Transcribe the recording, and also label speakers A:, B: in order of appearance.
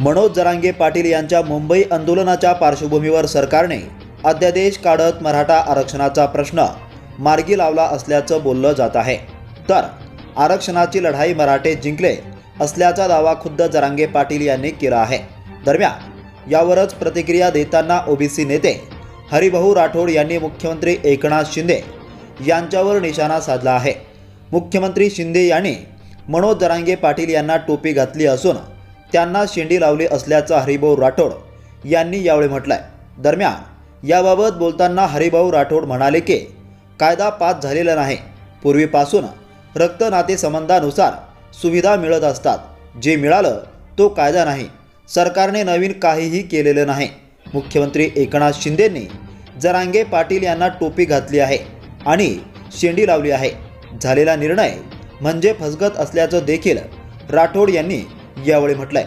A: मनोज जरांगे पाटील यांच्या मुंबई आंदोलनाच्या पार्श्वभूमीवर सरकारने अध्यादेश काढत मराठा आरक्षणाचा प्रश्न मार्गी लावला असल्याचं बोललं जात आहे. तर आरक्षणाची लढाई मराठे जिंकले असल्याचा दावा खुद्द जरांगे पाटील यांनी केला आहे. दरम्यान यावरच प्रतिक्रिया देताना ओबीसी नेते हरिभाऊ राठोड यांनी मुख्यमंत्री एकनाथ शिंदे यांच्यावर निशाणा साधला आहे. मुख्यमंत्री शिंदे यांनी मनोज जरांगे पाटील यांना टोपी घातली असून त्यांना शेंडी लावली असल्याचं हरिभाऊ राठोड यांनी यावेळी म्हटलंय. दरम्यान याबाबत बोलताना हरिभाऊ राठोड म्हणाले की कायदा पास झालेला नाही. पूर्वीपासून रक्त नातेसंबंधानुसार सुविधा मिळत असतात. जे मिळालं तो कायदा नाही. सरकारने नवीन काहीही केलेलं नाही. मुख्यमंत्री एकनाथ शिंदेंनी जरांगे पाटील यांना टोपी घातली आहे आणि शेंडी लावली आहे. झालेला निर्णय म्हणजे फसगत असल्याचं देखील राठोड यांनी यावेळी म्हटलंय.